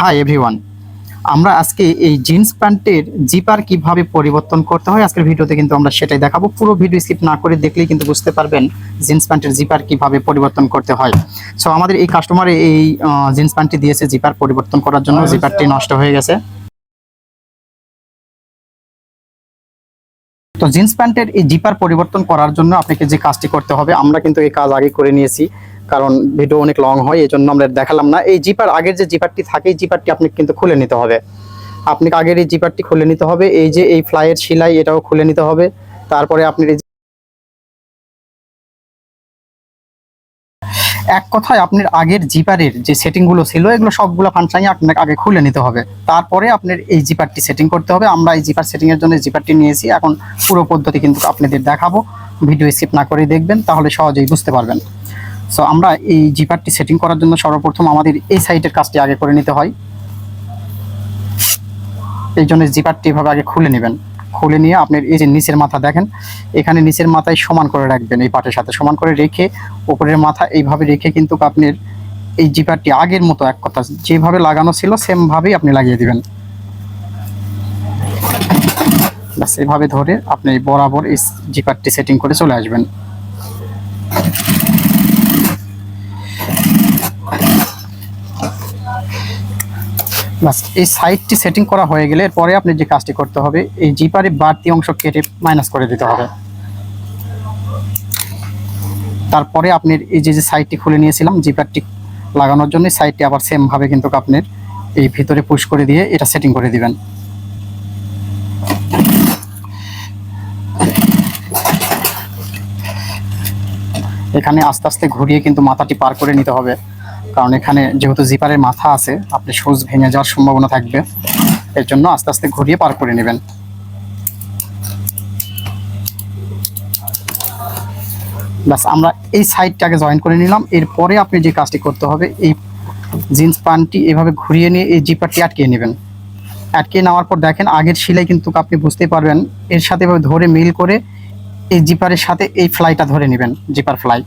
Hi everyone আমরা আজকে এই জিন্স প্যান্টের জিপার কীভাবে পরিবর্তন করতে হয় আজকের ভিডিওতে কিন্তু আমরা সেটাই দেখাবো। পুরো ভিডিও স্কিপ না করে দেখলেই কিন্তু বুঝতে পারবেন জিন্স প্যান্টের জিপার কীভাবে পরিবর্তন করতে হয়। সো আমাদের এই কাস্টমার এই জিন্স প্যান্টটি দিয়েছে জিপার পরিবর্তন করার জন্য। জিপারটি নষ্ট হয়ে গেছে। তো জিন্স প্যান্টের এই জিপার পরিবর্তন করার জন্য আপনাকে যে কাজটি করতে হবে আমরা কিন্তু এই কাজ আগে করে নিয়েছি। কারণ ভিডিও অনেক লং হয় এই জন্য আমরা দেখালাম না। এই জিপার আগের যে জিপারটি থাকে, এই জিপারটি আপনি কিন্তু খুলে নিতে হবে। আপনি আগের এই জিপারটি খুলে নিতে হবে, এই যে এই ফ্লাইয়ের সেলাই এটাও খুলে নিতে হবে। তারপরে আপনি এক কথায় আপনার আগের জিপারের যে সেটিংগুলো ছিল, এগুলো সবগুলো ফাংশনই আপনাকে আগে খুলে নিতে হবে। তারপরে আপনার এই জিপারটি সেটিং করতে হবে। আমরা এই জিপার সেটিং এর জন্য জিপারটি নিয়েছি। এখন পুরো পদ্ধতি কিন্তু আপনাদের দেখাবো। ভিডিও স্কিপ না করে দেখবেন, তাহলে সহজেই বুঝতে পারবেন। সো আমরা এই জিপারটি সেটিং করার জন্য সর্বপ্রথম আমাদের এই সাইটের কাজটি আগে করে নিতে হয়। এই জন্য জিপারটি এভাবে আগে খুলে নেবেন। খুলে নিয়ে আপনার এই যে নিচের মাথা দেখেন, এখানে নিচের মাথায় সমান করে রাখবেন এই পাটের সাথে। সমান করে রেখে উপরের মাথা এইভাবে রেখে কিন্তু আপনার এই জিপারটি আগের মতো এক কথা, যেভাবে লাগানো ছিল সেম ভাবেই আপনি লাগিয়ে দিবেন। ব্যাস এইভাবে ধরে আপনি বরাবর এই জিপারটি সেটিং করে চলে আসবেন। বাস, এই সাইডটি সেটিং করা হয়ে গেলে এরপরে আপনি যে কাজটি করতে হবে, এই জিপারে বাড়তি অংশ কেটে মাইনাস করে দিতে হবে। তারপরে আপনার এই যে যে সাইডটি খুলে নিয়েছিলাম, জিপারটি লাগানোর জন্য সাইডটি আবার সেম ভাবে কিন্তু আপনার এই ভিতরে পুশ করে দিয়ে এটা সেটিং করে দিবেন। এখানে আস্তে আস্তে ঘুরিয়ে কিন্তু মাথাটি পার করে নিতে হবে। কারণ এখানে যেহেতু জিপারের মাথা আছে, আপনি সুচ ভেঙে যাওয়ার সম্ভাবনা থাকবে। এর জন্য আস্তে আস্তে ঘুরিয়ে পার করে নেবেন। ব্যাস, আমরা এই সাইডটাকে জয়েন করে নিলাম। এরপরে আপনি যে কাজটি করতে হবে, এই জিন্স প্যান্টটি এভাবে ঘুরিয়ে নিয়ে এই জিপারটি আটকিয়ে নেবেন। আটকিয়ে নেওয়ার পর দেখেন, আগের সিলাই কিন্তু আপনি বুঝতেই পারবেন, এর সাথে এভাবে ধরে মিল করে এই জিপারের সাথে এই ফ্লাইটা ধরে নেবেন জিপার ফ্লাই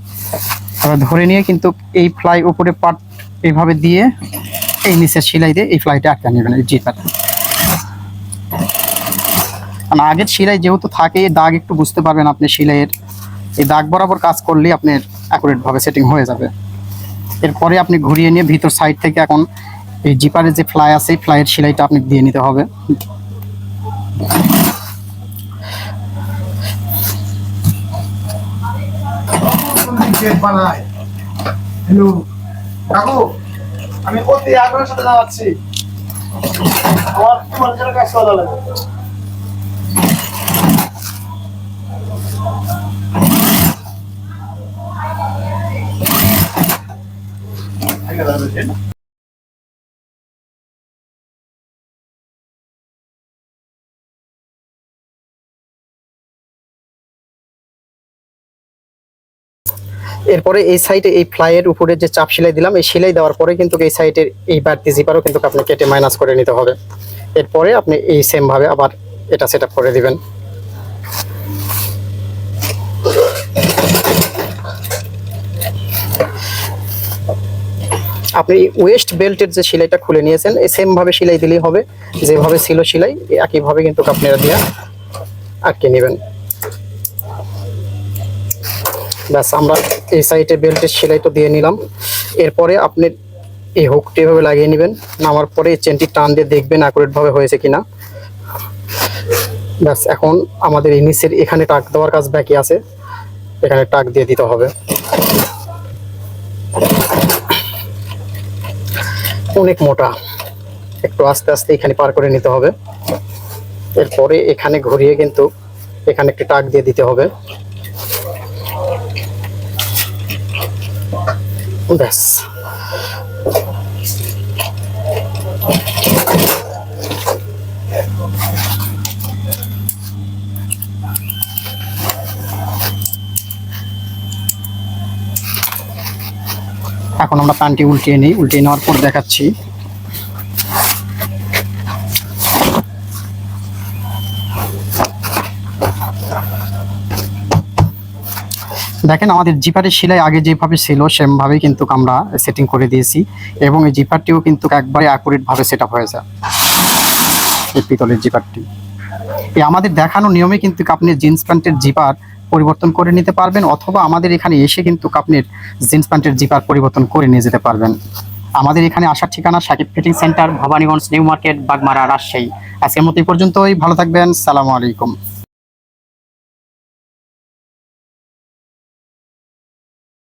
এবার ধরে নিয়ে কিন্তু এই ফ্লাই উপরে পাট এইভাবে দিয়ে এই নিচের সেলাই দিয়ে এই ফ্লাইটা আটকা নেবেন, এই জিপার কারণ আগের সেলাই যেহেতু থাকে দাগ একটু বুঝতে পারবেন আপনি সেলাইয়ের। এই দাগ বরাবর কাজ করলেই আপনার অ্যাকুরেট ভাবে সেটিং হয়ে যাবে। এরপরে আপনি ঘুরিয়ে নিয়ে ভিতর সাইড থেকে এখন এই জিপারের যে ফ্লাই আছে ফ্লাইয়ের সেলাইটা আপনি দিয়ে নিতে হবে। গেট পালায় হ্যালো কাকু, আমি অতি আগ্রহের সাথে যাচ্ছি আমার কি মানুষের কাজ করা লাগে এরপরে এই সাইডে এই ফ্লাইয়ের উপরে যে চাপ সেলাই দিলাম, এই সেলাই দেওয়ার পরে কিন্তু এই সাইডের এই বাড়তি জিপারও কিন্তু আপনি কেটে মাইনাস করে নিতে হবে। এরপরে আপনি এই সেমভাবে আবার এটা সেট করে দিবেন। আপনি ওয়েস্ট বেল্টের যে সেলাইটা খুলে নিয়েছেন, এই সেম ভাবে সেলাই দিলেই হবে। যেভাবে ছিল সেলাই, একইভাবে কিন্তু আপনারা দিয়ে আটকে নেবেন। ব্যাস, আমরা এই সাইডে বেল্টের সেলাই তো দিয়ে নিলাম। এরপরে আপনি এই হুকটি এভাবে লাগিয়ে নেবেন। নামার পরে এই চেনটি টান দিয়ে দেখবেন অ্যাকুরেট ভাবে হয়েছে কিনা। ব্যাস, এখন আমাদের এই নিচের এখানে টাক দেওয়ার কাজ বাকি আছে। এখানে টাক দিয়ে দিতে হবে। অনেক মোটা। একটু আস্তে আস্তে এখানে পার করে নিতে হবে। এরপরে এখানে ঘুরিয়ে কিন্তু এখানে একটি টাক দিয়ে দিতে হবে। ব্যাস এখন আমরা প্যান্টটি উল্টিয়ে নিই। উল্টিয়ে নেওয়ার পর দেখাচ্ছি। দেখেন, আমাদের জিপারের সেলাই আগে যেভাবে ছিল, সেমভাবেই কিন্তু আমরা সেটিং করে দিয়েছি এবং এই জিপারটিও কিন্তু একবারে অ্যাকুরেট ভাবে সেট আপ হয়ে যায়। এই পিতলের জিপারটি। এই আমাদের দেখানো নিয়মে কিন্তু আপনি জিন্স প্যান্টের জিপার পরিবর্তন করে নিতে পারবেন অথবা আমাদের এখানে এসে কিন্তু আপনার জিন্স প্যান্টের জিপার পরিবর্তন করে নিয়ে যেতে পারবেন। আমাদের এখানে আসার ঠিকানা Sakib fitting centre, Bhabaniganj, new market, Bagmara, Rajshahi. আজকের মতো এই পর্যন্তই। ভালো থাকবেন। সালামু আলাইকুম।